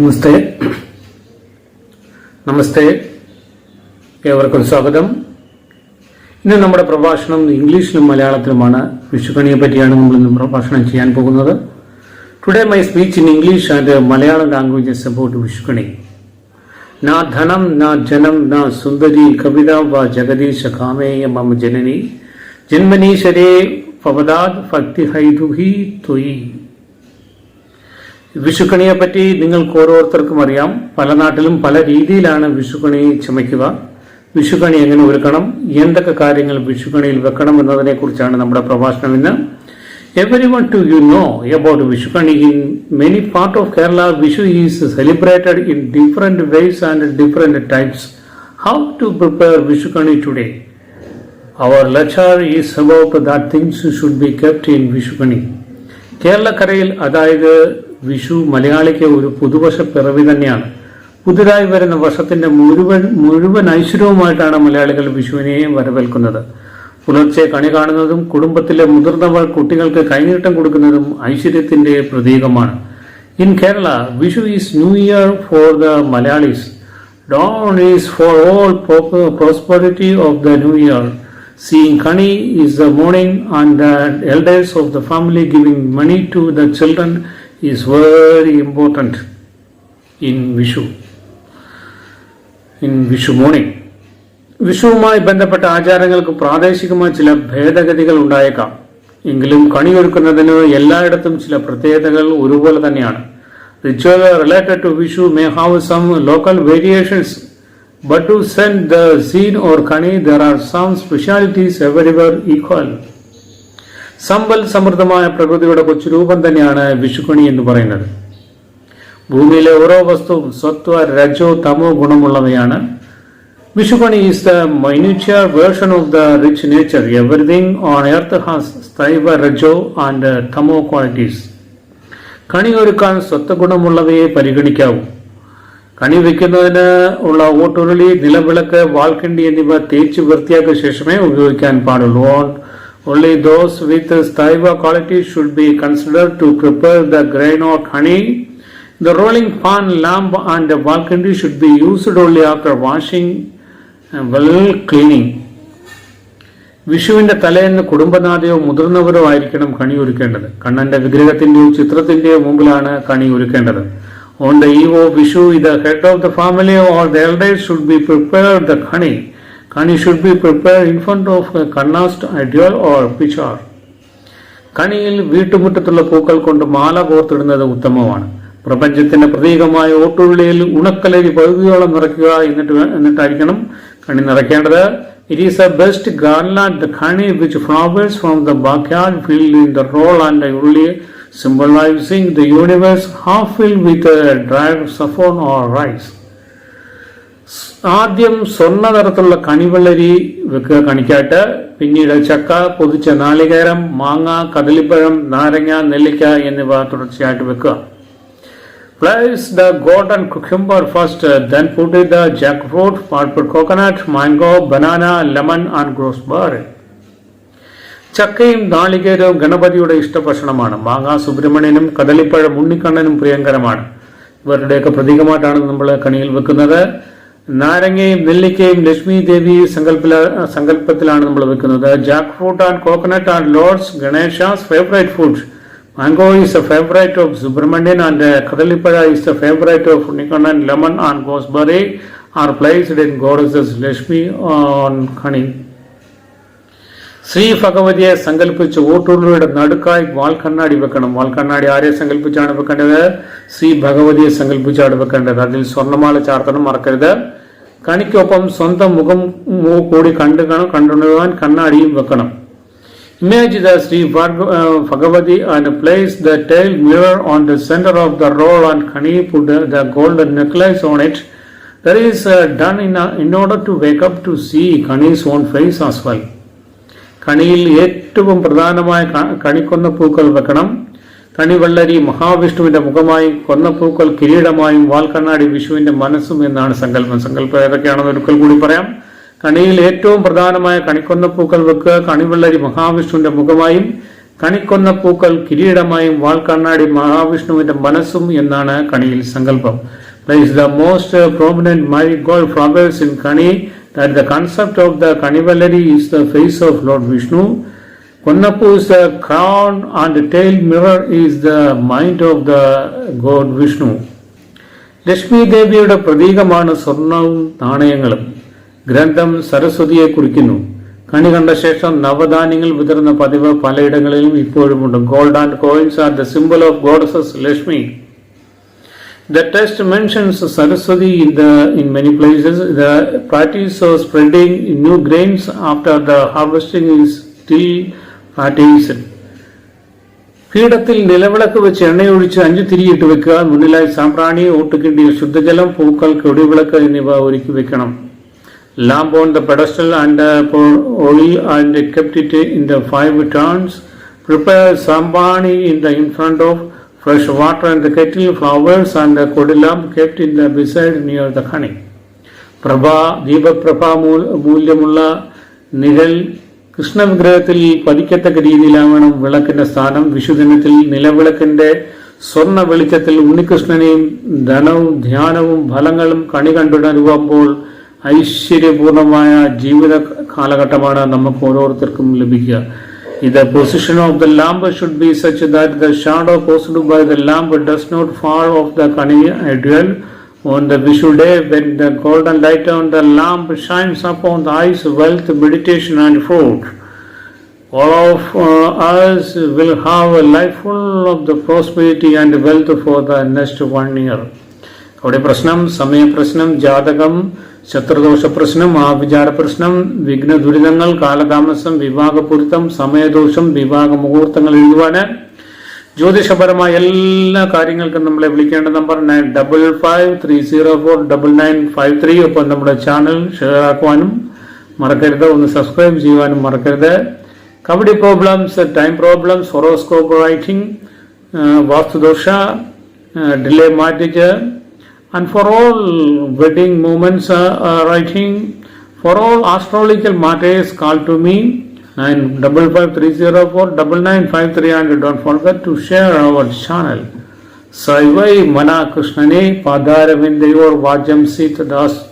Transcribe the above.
നമസ്തേ. നമസ്തേ. ഏവർക്കും സ്വാഗതം. ഇന്ന് നമ്മുടെ പ്രഭാഷണം ഇംഗ്ലീഷിലും മലയാളത്തിലുമാണ്. വിഷുക്കണിയെ പറ്റിയാണ് നമ്മൾ ഇന്ന് പ്രഭാഷണം ചെയ്യാൻ പോകുന്നത്. Today my speech in English and Malayalam languages about Vishukkani നാ ധനം നാ ജനം നാ സുന്ദരി കവിത വ ജഗദീശ കാമേയ മമ ജനനി. ജന്മനീശ്വരേ ഭവദാത് ഭക്തി ഹൈദുഹി തൊയ് വിഷുക്കണിയെ പറ്റി നിങ്ങൾക്ക് ഓരോരുത്തർക്കും അറിയാം. പല നാട്ടിലും പല രീതിയിലാണ് വിഷുക്കണി ചുമയ്ക്കുക. വിഷുക്കണി എങ്ങനെ ഒരുക്കണം? എന്തൊക്കെ കാര്യങ്ങൾ വിഷുക്കണിയിൽ വെക്കണം എന്നതിനെ കുറിച്ചാണ് നമ്മുടെ പ്രഭാഷണം ഇന്ന്. Everyone to you know about Vishukkani in many part of Kerala Vishu is celebrated in different ways and different types how to prepare Vishukkani today our lecture is about that things should be kept in Vishukkani കേരളക്കരയിൽ അതായത് വിഷു മലയാളിക്ക് ഒരു പുതുവശ പിറവി തന്നെയാണ്. പുതുതായി വരുന്ന വർഷത്തിന്റെ മുഴുവൻ മുഴുവൻ ഐശ്വര്യവുമായിട്ടാണ് മലയാളികൾ വിഷുവിനെ വരവേൽക്കുന്നത്. പുലർച്ചെ കണി കാണുന്നതും കുടുംബത്തിലെ മുതിർന്നവർ കുട്ടികൾക്ക് കൈനീട്ടം കൊടുക്കുന്നതും ഐശ്വര്യത്തിന്റെ പ്രതീകമാണ്. In Kerala Vishu is new year for the Malayalis. Dawn is for all prosperity of the new year. Seeing kani is the morning and the elders of the family giving money to the children is very important in Vishu. In Vishu morning. വിഷുവുമായി ബന്ധപ്പെട്ട ആചാരങ്ങൾക്ക് പ്രാദേശികമായ ചില ഭേദഗതികൾ ഉണ്ടായേക്കാം എങ്കിലും കണിയൊരുക്കുന്നതിന് എല്ലായിടത്തും ചില പ്രത്യേകതകൾ ഒരുപോലെ തന്നെയാണ് Ritual related to Vishu may have some local variations, but to send the seed or kani, there are some specialities everywhere equal. സമ്പൽ സമൃദ്ധമായ പ്രകൃതിയുടെ കൊച്ചു രൂപം തന്നെയാണ് വിഷുക്കണി എന്ന് പറയുന്നത്. ഭൂമിയിലെ ഓരോ വസ്തുവും സ്വത്വ രജോ തമോ ഗുണമുള്ളവയാണ്. Vishukkani is the miniature version of the rich nature everything on earth has sattva rajo and tamo qualities കണി ഒരുക്കാൻ സ്വത്വഗുണമുള്ളവയെ പരിഗണിക്കാവൂ. കണി വയ്ക്കുന്നതിന് ഉള്ള ഓട്ടുരുളി നിലവിളക്ക് വാൾക്കിണ്ടി എന്നിവ തേച്ച് വൃത്തിയാക്കിയ ശേഷമേ ഉപയോഗിക്കാൻ പാടുള്ളൂ. Only those with sattva quality should be consider to prepare the grain or honey the rolling pan lamp and valkindi should be used only after washing well cleaning വിഷുവിന്റെ തലേന്ന് കുടുംബനാഥയോ മുതിർന്നവരോ ആയിരിക്കണം കണി ഒരുക്കേണ്ടത്. കണ്ണന്റെ വിഗ്രഹത്തിന്റെയോ ചിത്രത്തിന്റെയോ മുമ്പിലാണ് കണി ഒരുക്കേണ്ടത്. On the eve of Vishu the head of the family or the elders should be prepare the kani kani should be prepare in front of കണ്ണാസ്റ്റ് ideal or picture കണിയിൽ വീട്ടുമുറ്റത്തുള്ള പൂക്കൾ കൊണ്ട് മാല കോർത്തിടുന്നത് ഉത്തമമാണ്. പ്രപഞ്ചത്തിന്റെ പ്രതീകമായ ഓട്ടുള്ളിയിൽ ഉണക്കലരി പകുതിയോളം നിറയ്ക്കുക എന്നിട്ട് എന്നിട്ടായിരിക്കണം കണി നിറയ്ക്കേണ്ടത്. It is a best garland the kani which flowers from the backyard field in the roll and ഉള്ളി the the universe half with with dried saffron or rice ആദ്യം സ്വർണ നിറത്തിലുള്ള കണിവെള്ളരി വെക്കുക കണിക്കാട്ട് പിന്നീട് ചക്ക പൊതിച്ച നാളികേരം മാങ്ങ കദളിപ്പഴം നാരങ്ങ നെല്ലിക്ക എന്നിവ തുടർച്ചയായിട്ട് വെക്കുക. Place the golden cucumber first, then put in the jackfruit, purple coconut, mango, banana, lemon and gooseberry. ചക്കയും നാളികേരവും ഗണപതിയുടെ ഇഷ്ടഭക്ഷണമാണ്. മാങ്ങ സുബ്രഹ്മണ്യനും കദളിപ്പഴം ഉണ്ണിക്കണ്ണനും പ്രിയങ്കരമാണ്. ഇവരുടെയൊക്കെ പ്രതീകമായിട്ടാണ് നമ്മൾ കണിയിൽ വെക്കുന്നത്. നാരങ്ങയും നെല്ലിക്കയും ലക്ഷ്മി ദേവി സങ്കല്പില സങ്കല്പത്തിലാണ് നമ്മൾ വെക്കുന്നത് jackfruit and coconut and lords Ganesha's favourite food Mango is a favorite of Subramanian and uh, Kadalipaya is a favorite of Nikandan. Lemon and gooseberry are placed in goddesses Lakshmi on Kani. Shri ഭഗവതിയെ സങ്കല്പിച്ച് ഓട്ടുള്ളിയുടെ നടുക്കായി വാൽക്കണ്ണാടി വെക്കണം വാൽക്കണ്ണാടി ആരെ സങ്കല്പിച്ചാണ് വെക്കേണ്ടത് ശ്രീ ഭഗവതിയെ സങ്കല്പിച്ചാണ് വെക്കേണ്ടത് അതിൽ സ്വർണ്ണമാല ചാർത്തണം മറക്കരുത് കണിക്കൊപ്പം സ്വന്തം മുഖം മു- കൂടി കണ്ടു കണ്ടുണരുവാൻ കണ്ണാടിയും വെക്കണം Image the Sri Bhag- uh, Bhagavati and place the tail mirror on the center of the roll and Kani put the, the golden necklace on it. That is uh, done in, a, in order to wake up to see Kani's own face as well. കണിയിൽ ഏറ്റവും പ്രധാനമായ കണിക്കൊന്ന പൂക്കൾ വെക്കണം. കണിവള്ളരി മഹാവിഷ്ണുവിന്റെ മുഖമായും കൊന്നപ്പൂക്കൾ കിരീടമായും വാൽക്കണ്ണാടി വിഷുവിന്റെ മനസ്സും എന്നാണ് സങ്കല്പം. സങ്കല്പം ഏതൊക്കെയാണെന്ന് ഒരിക്കൽ കൂടി പറയാം. കണിയിൽ ഏറ്റവും പ്രധാനമായ കണിക്കൊന്ന പൂക്കൾ വെക്കുക. കണിവള്ളരി മഹാവിഷ്ണുവിന്റെ മുഖമായും കണിക്കൊന്ന പൂക്കൾ കിരീടമായും വാൽക്കണ്ണാടി മഹാവിഷ്ണുവിന്റെ മനസ്സും എന്നാണ് കണിയിൽ സങ്കല്പം. Place the most prominent prominent marigold flowers in Kani. that the concept of the Kanivalari is the face of Lord Vishnu. Konnapu is the crown and the tail mirror is the mind of the God Vishnu. Lakshmi ദേവിയുടെ പ്രതീകമാണ് സ്വർണവും നാണയങ്ങളും ഗ്രന്ഥം സരസ്വതിയെ കുറിക്കുന്നു കണി കണ്ട ശേഷം നവധാന്യങ്ങൾ വിതറുന്ന പതിവ് പലയിടങ്ങളിലും ഇപ്പോഴുമുണ്ട് gold and coins are the symbol of goddess Lakshmi The text mentions Saraswati in the in many places. The practice of spreading new grains after the harvesting is still practiced. പീഠത്തിൽ നിലവിളക്ക് വെച്ച് എണ്ണയൊഴിച്ച് അഞ്ചു തിരിയിട്ട് വെക്കുക മുന്നിലായി സാമ്പ്രാണി ഊട്ടുകിണ്ടിയിൽ ശുദ്ധജലം പൂക്കൾ കൊടിവിളക്ക് എന്നിവ ഒരുക്കി വെക്കണം lamp on the pedestal and uh, pour oil and kept it in the five turns. Prepare sambani in the in front of fresh water and the kettle, flowers and the kodilamp kept in the beside near the honey. പ്രഭ ദീപപ്രഭ മൂല്യമുള്ള നിഴൽ കൃഷ്ണവിഗ്രഹത്തിൽ പതിക്കത്തക്ക രീതിയിലാവണം വിളക്കിന്റെ സ്ഥാനം വിഷുദിനത്തിൽ നിലവിളക്കിന്റെ സ്വർണ വെളിച്ചത്തിൽ ഉണ്ണികൃഷ്ണനെയും ധനവും ധ്യാനവും ഫലങ്ങളും കണി കണ്ടുണരുമ്പോൾ ഐശ്വര്യപൂർണമായ ജീവിത കാലഘട്ടമാണ് നമുക്ക് ഓരോരുത്തർക്കും ലഭിക്കുക The position of the lamp should be such that the shadow posed by the lamp does not fall off the Kani ideal. On the Vishu day, when the golden light on the lamp shines upon the eyes, wealth, meditation, and fruit, all of uh, us will have a life full of the prosperity and wealth for the next one year. അവിടെ പ്രശ്നം സമയപ്രശ്നം ജാതകം ശത്രുദോഷ പ്രശ്നം ആഭിചാര പ്രശ്നം വിഘ്ന ദുരിതങ്ങൾ കാലതാമസം വിവാഹപൊരുത്തം സമയദോഷം വിവാഹ മുഹൂർത്തങ്ങൾ എഴുതുവാന് ജ്യോതിഷപരമായ എല്ലാ കാര്യങ്ങൾക്കും നമ്മളെ വിളിക്കേണ്ട number nine double five three zero four double nine five three. ഒപ്പം നമ്മുടെ ചാനൽ ഷെയർ ആക്കുവാനും മറക്കരുത്. ഒന്ന് സബ്സ്ക്രൈബ് ചെയ്യുവാനും മറക്കരുത്. Kabaddi problems time problems horoscope writing vastudosha delay marriage and for all wedding moments uh, uh, writing, for all astrological matters, call to me. nine double five three zero four double nine five three hundred. Don't forget to share our channel. சைவை மனா கிருஷ்ணனே Vajam Sita Das